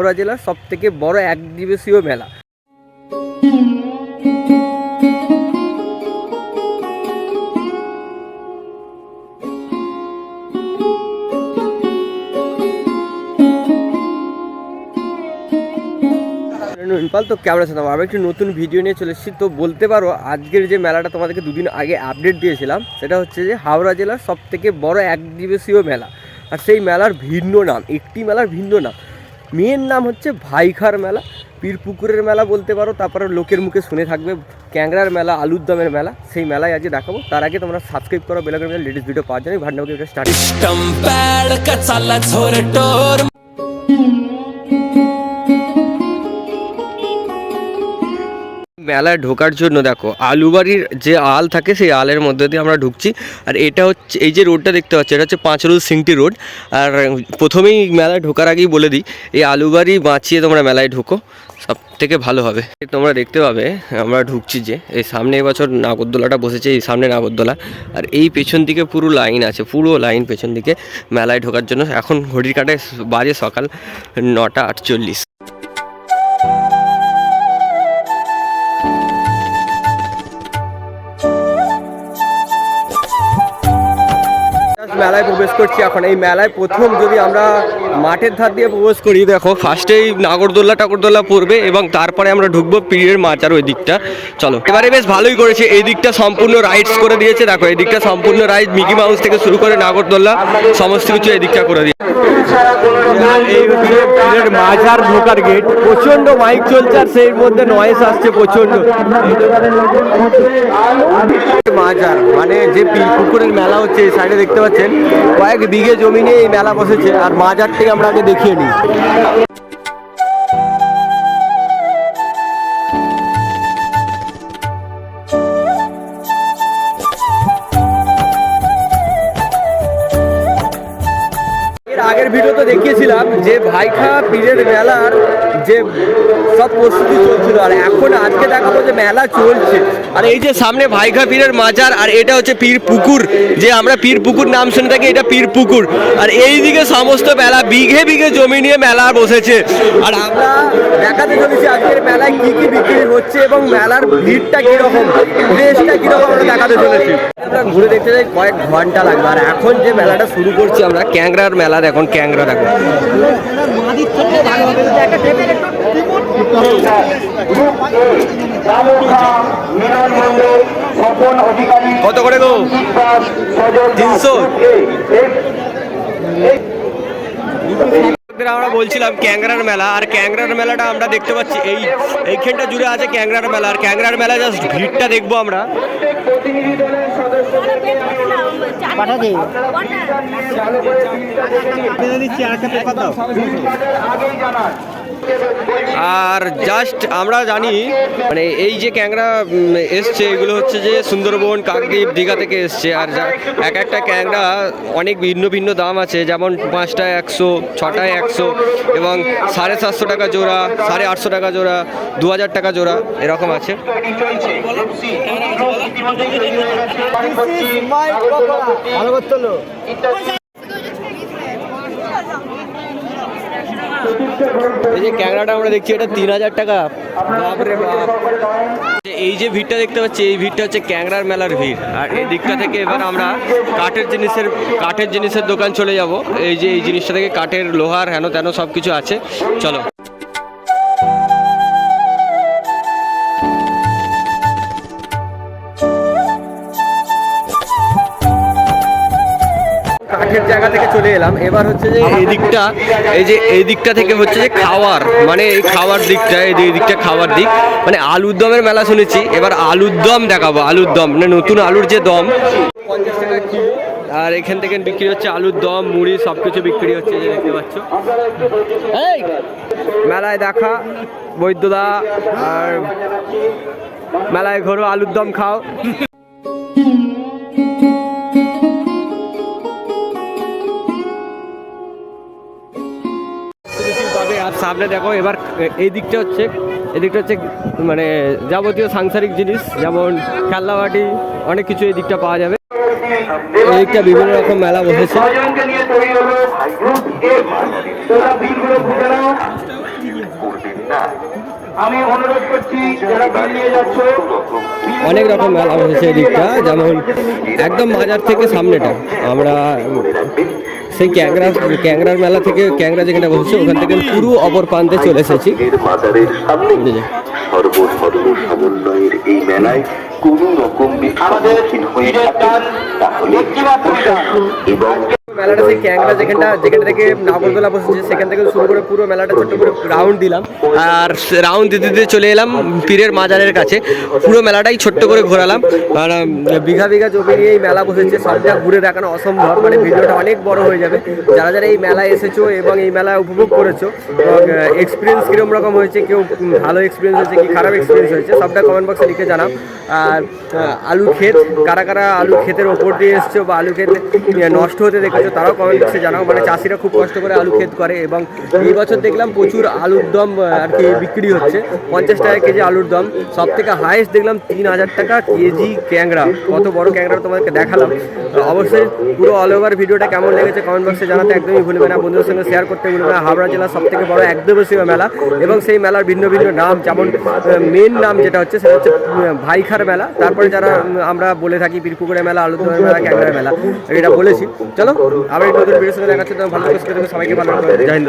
হাওড়া জেলার সব থেকে বড় এক দিবসীয় মেলা। ইনপাল তো কেমন আছেন আবার একটি নতুন ভিডিও নিয়ে চলে এসেছি। তো বলতে পারো, আজকের যে মেলাটা তোমাদেরকে দুদিন আগে আপডেট দিয়েছিলাম, সেটা হচ্ছে যে হাওড়া জেলার সব থেকে বড় এক দিবসীয় মেলা। আর সেই মেলার ভিন্ন নাম, একটি মেলার ভিন্ন নাম। মেন নাম হচ্ছে ভাইখার মেলা। পীরপুকুরের মেলা বলতে পারো, তারপরে লোকের মুখে শুনে থাকবে ক্যাংরার মেলা, আলুর দমের মেলা, সেই মেলায় আজকে দেখাবো। তার আগে তোমরা সাবস্ক্রাইব করো লেডিস লেটেস্ট ভিডিও পাওয়ার জন্য। ভান্ডাবকে স্টার্ট মেলায় ঢোকার জন্য দেখো, আলুবাড়ির যে আল থাকে সেই আলের মধ্যে দিয়ে আমরা ঢুকছি। আর এটা হচ্ছে, এই যে রোডটা দেখতে পাচ্ছি, এটা হচ্ছে পাঁচ রোড সিংটি রোড। আর প্রথমেই মেলায় ঢোকার আগেই বলে দিই, এই আলুবাড়ি বাঁচিয়ে তোমরা মেলায় ঢুকো সব থেকে ভালো হবে। তোমরা দেখতে পাবে, আমরা ঢুকছি যে, এই সামনে এবছর নাগরদোলাটা বসেছে, এই সামনে নাগরদোলা। আর এই পেছন দিকে পুরো লাইন আছে, পুরো লাইন পেছন দিকে মেলায় ঢোকার জন্য। এখন ঘড়ির কাটায় বাজে সকাল নটা আটচল্লিশ। মেলায় প্রবেশ করছি এখন। এই মেলায় প্রথম যদি আমরা মাঠের ধার দিয়ে প্রবেশ করি, দেখো ফার্স্টেই নাগরদোল্লা, টাগরদোল্লা পড়বে এবং তারপরে আমরা ঢুকবো পীরের মাচার ওই দিকটা। চলো। এবারে বেশ ভালোই করেছে। এই দিকটা সম্পূর্ণ রাইডস করে দিয়েছে। দেখো, এই দিকটা সম্পূর্ণ রাইড মিকি মাউস থেকে শুরু করে নাগরদোল্লা, সমস্ত কিছু এই দিকটা করে দিয়েছে। এই মাঝার ঢোকার গেট প্রচণ্ড মাইক চলছে আর সেই মধ্যে নয়েস আসছে প্রচণ্ড মাজার মানে যে পুকুরের মেলা হচ্ছে এই সাইডে দেখতে পাচ্ছেন, কয়েক বিঘে জমি নিয়ে এই মেলা বসেছে, আর মাজার থেকে আমরা আগে দেখিয়ে নিই। দেখিয়েছিলাম যে ভাইখা পীরের মেলার যে সব প্রস্তুতি চলছিল। আর এখন আজকে দেখাবো যে মেলা চলছে। আর এই যে সামনে ভাইখা পীরের মাজার আর এটা হচ্ছে পীর পুকুর যে আমরা পীর পুকুর নাম শুনে থাকি এটা পীর পুকুর। আর এই দিকে সমস্ত মেলা বিঘে বিঘে জমি নিয়ে মেলা বসেছে। আর আমরা দেখাতে চলেছি আজকের মেলায় কি কি বিক্রি হচ্ছে এবং মেলার ভিড়টা কীরকম ড্রেসটা কীরকম আমরা দেখাতে চলেছি। আমরা ঘুরে দেখতে যাই কয়েক ঘণ্টা লাগবে। আর এখন যে মেলাটা শুরু করছি আমরা ক্যাংরার মেলা দেখুন ক্যাংরা দেখুন কত করে গো তিনশো আমরা বলছিলাম ক্যাংরার মেলা আর ক্যাংরার মেলাটা আমরা দেখতে পাচ্ছি এই এইখানটা জুড়ে আছে ক্যাংরার মেলা আর ক্যাংরার মেলা জাস্ট ভিড়টা দেখব আমরা। পাঠাতে আর জাস্ট আমরা জানি মানে এই যে ক্যাংরা এসছে এগুলো হচ্ছে যে সুন্দরবন কাকদ্বীপ দীঘা থেকে এসছে। আর এক একটা ক্যাংরা অনেক ভিন্ন ভিন্ন দাম আছে যেমন পাঁচটায় একশো ছটায় একশো এবং সাড়ে সাতশো টাকা জোড়া সাড়ে আটশো টাকা জোড়া দু হাজার টাকা জোড়া এরকম আছে। ভালো করতে এই যে ক্যাংরাটা আমরা দেখছি, এটা তিন হাজার টাকা। বাপরে বাপ। এই যে ভিড়টা দেখতে পাচ্ছি, এই ভিড়টা হচ্ছে ক্যাংরার মেলার ভিড়। আর এই দিকটা থেকে এবার আমরা কাঠের জিনিসের কাঠের জিনিসের দোকান চলে যাব। এই যে এই জিনিসটা থেকে কাঠের লোহার হেন তেন সব কিছু আছে। চলো। কাঠের জায়গা থেকে চলে এলাম। এবার হচ্ছে যে এই দিকটা এই যে এই দিকটা থেকে হচ্ছে যে খাওয়ার মানে এই খাওয়ার দিকটা এই এই দিকটা খাওয়ার দিক। মানে আলুর দমের মেলা শুনেছি এবার আলুর দম দেখাবো আলুর দম মানে নতুন আলুর যে দম। পঞ্চাশ টাকা কিলো। আর এখান থেকে বিক্রি হচ্ছে আলুর দম মুড়ি সব কিছু বিক্রি হচ্ছে যে দেখতে পাচ্ছ। এই! মেলায় দেখা বৈদ্যদা আর মেলায় ঘোরো আলুর দম খাও। আর সামনে দেখো, এবার এই দিকটা হচ্ছে এদিকটা দিকটা হচ্ছে মানে যাবতীয় সাংসারিক জিনিস, যেমন খেলনাবাটি, অনেক কিছু এই দিকটা পাওয়া যাবে। এই দিকটা বিভিন্ন রকম মেলা বসেছে। আমি অনুরোধ করছি যারা বেরিয়ে যাচ্ছ অনেক রকম মেলা হয়েছে এদিকটা যেমন একদম বাজার থেকে সামনেটা। আমরা সেই ক্যাংরা ক্যাংরার মেলা থেকে ক্যাংরা যেখানে বসেছে ওখান থেকে পুরো অপর প্রান্তে চলে এসেছি। সর্বধর্ম সমন্বয়ের এই মেলায় কোন রকম হয়ে থাকে তাহলে এবং মেলাটা সেই ক্যাংরা যেখানটা যেখান থেকে নাগরদোলা বসেছে সেখান থেকে শুরু করে পুরো মেলাটা ছোট্ট করে রাউন্ড দিলাম। আর রাউন্ড দিতে দিতে চলে এলাম পীরের মাজারের কাছে। পুরো মেলাটাই ছোট্ট করে ঘোরালাম। আর বিঘা বিঘা জমি নিয়ে এই মেলা বসেছে। সবটা ঘুরে দেখানো অসম্ভব। মানে ভিডিওটা অনেক বড় হয়ে যাবে। যারা যারা এই মেলায় এসেছ এবং এই মেলা উপভোগ করেছ এবং এক্সপিরিয়েন্স কীরকম রকম হয়েছে কেউ ভালো এক্সপিরিয়েন্স হয়েছে কি খারাপ এক্সপিরিয়েন্স হয়েছে সবটা কমেন্ট বক্সে লিখে জানাও। আর আলু ক্ষেত কারা কারা আলু ক্ষেতের ওপর দিয়ে এসছো বা আলু ক্ষেত নষ্ট হতে দেখেছ তারাও কমেন্ট বক্সে জানাও। মানে চাষিরা খুব কষ্ট করে আলু ক্ষেত করে এবং এই বছর দেখলাম প্রচুর আলুর দম আর কি বিক্রি হচ্ছে। পঞ্চাশ টাকা কেজি আলুর দম। সব থেকে হাইয়েস্ট দেখলাম তিন হাজার টাকা কেজি ক্যাংরা কত বড় ক্যাংরা তোমাদেরকে দেখালাম। অবশ্যই পুরো অল ওভার ভিডিওটা কেমন লেগেছে কমেন্ট বক্সে জানাতে একদমই ভুলবে না। বন্ধুদের সঙ্গে শেয়ার করতে ভুলবে না। হাওড়া জেলার সব থেকে বড় একদিবসীয় মেলা এবং সেই মেলার ভিন্ন ভিন্ন নাম, যেমন মেন নাম যেটা হচ্ছে সেটা হচ্ছে ভাইখার মেলা। তারপরে যারা আমরা বলে থাকি বীরপুকুরের মেলা আলুদমের মেলা ক্যাংরা মেলা, এটা বলেছি। চলো আবার নতুন ভিডিওর তো ভালো করে সবাইকে ভালো। জয় হিন্দ